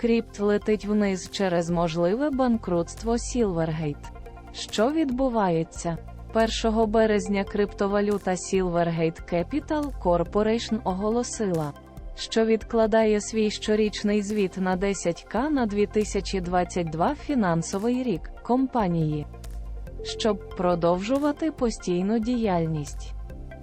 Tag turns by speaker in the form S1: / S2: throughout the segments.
S1: Кріпт летить вниз через можливе банкрутство Silvergate. Що відбувається? 1 березня криптовалюта Silvergate Capital Corporation оголосила, що відкладає свій щорічний звіт на 10К на 2022 фінансовий рік компанії, щоб продовжувати постійну діяльність.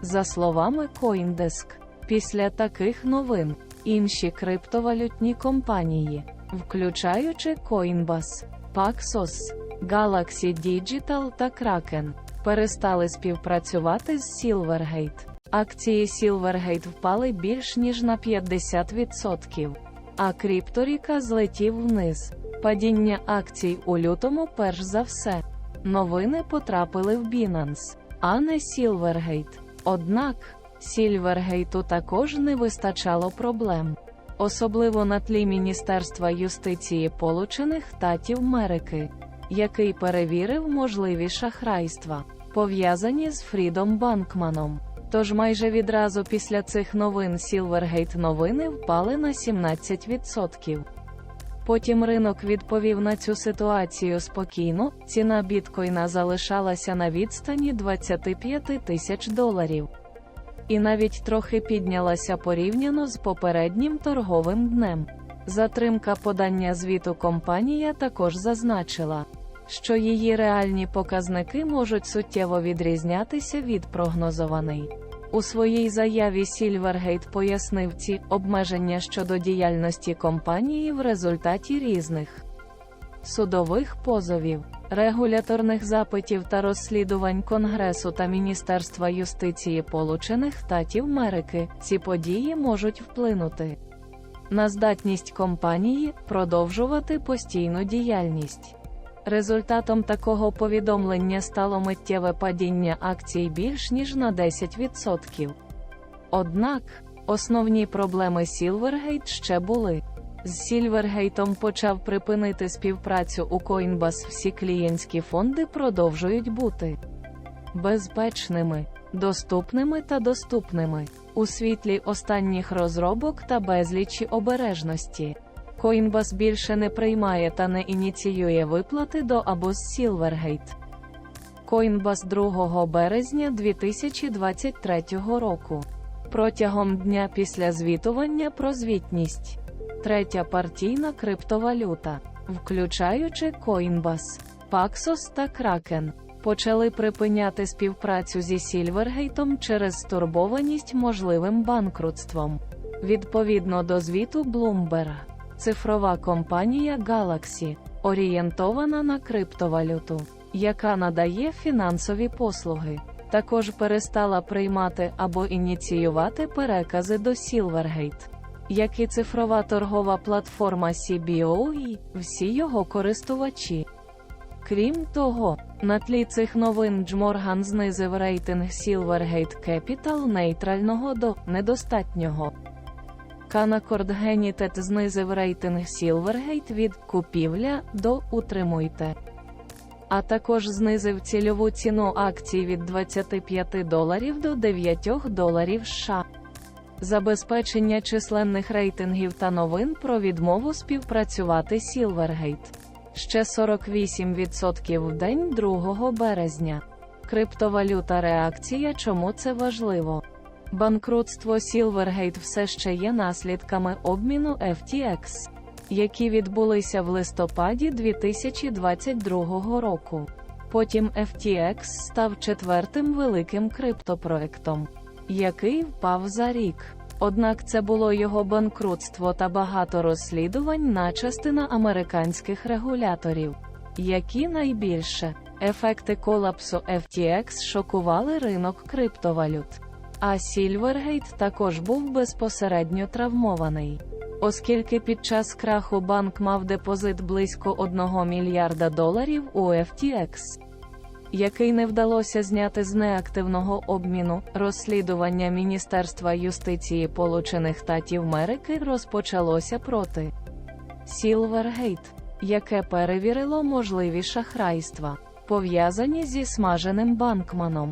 S1: За словами CoinDesk, після таких новин інші криптовалютні компанії, включаючи Coinbase, Paxos, Galaxy Digital та Kraken, перестали співпрацювати з Silvergate. Акції Silvergate впали більш ніж на 50%, а крипторіка злетів вниз. Падіння акцій у лютому перш за все. Новини потрапили в Binance, а не Silvergate. Однак, Сільвергейту також не вистачало проблем, особливо на тлі Міністерства юстиції Получених Штатів Америки, який перевірив можливі шахрайства, пов'язані з Фрідом Банкманом. Тож майже відразу після цих новин Сілвергейт новини впали на 17%. Потім ринок відповів на цю ситуацію спокійно, ціна біткоїна залишалася на відстані 25 тисяч доларів. І навіть трохи піднялася порівняно з попереднім торговим днем. Затримка подання звіту компанія також зазначила, що її реальні показники можуть суттєво відрізнятися від прогнозований. У своїй заяві Silvergate пояснив ці обмеження щодо діяльності компанії в результаті різних судових позовів, регуляторних запитів та розслідувань Конгресу та Міністерства юстиції Получених Штатів Америки. Ці події можуть вплинути на здатність компанії продовжувати постійну діяльність. Результатом такого повідомлення стало миттєве падіння акцій більш ніж на 10%. Однак, основні проблеми Silvergate ще були. З Сільвергейтом почав припинити співпрацю у Coinbase. Всі клієнтські фонди продовжують бути безпечними, доступними та доступними у світлі останніх розробок та безлічі обережності. Coinbase більше не приймає та не ініціює виплати до або з Silvergate. Coinbase 2 березня 2023 року. Протягом дня після звітування про звітність. Третя партійна криптовалюта, включаючи Coinbase, Paxos та Kraken, почали припиняти співпрацю зі Сільвергейтом через стурбованість можливим банкрутством. Відповідно до звіту Bloomberg, цифрова компанія Galaxy, орієнтована на криптовалюту, яка надає фінансові послуги, також перестала приймати або ініціювати перекази до Silvergate як і цифрова торгова платформа CBOE, всі його користувачі. Крім того, на тлі цих новин Джморган знизив рейтинг Silvergate Capital нейтрального до недостатнього. Canaccord Genuity знизив рейтинг Silvergate від купівля до утримуйте. А також знизив цільову ціну акцій від 25 доларів до 9 доларів США забезпечення численних рейтингів та новин про відмову співпрацювати Silvergate. Ще 48% в день 2 березня. Криптовалюта реакція чому це важливо? Банкрутство Silvergate все ще є наслідками обміну FTX, які відбулися в листопаді 2022 року. Потім FTX став четвертим великим криптопроектом який впав за рік. Однак це було його банкрутство та багато розслідувань на частина американських регуляторів, які найбільше ефекти колапсу FTX шокували ринок криптовалют. А Silvergate також був безпосередньо травмований. Оскільки під час краху банк мав депозит близько 1 мільярда доларів у FTX який не вдалося зняти з неактивного обміну, розслідування Міністерства юстиції Получених Штатів Америки розпочалося проти Сілвергейт, яке перевірило можливі шахрайства, пов'язані зі смаженим банкманом.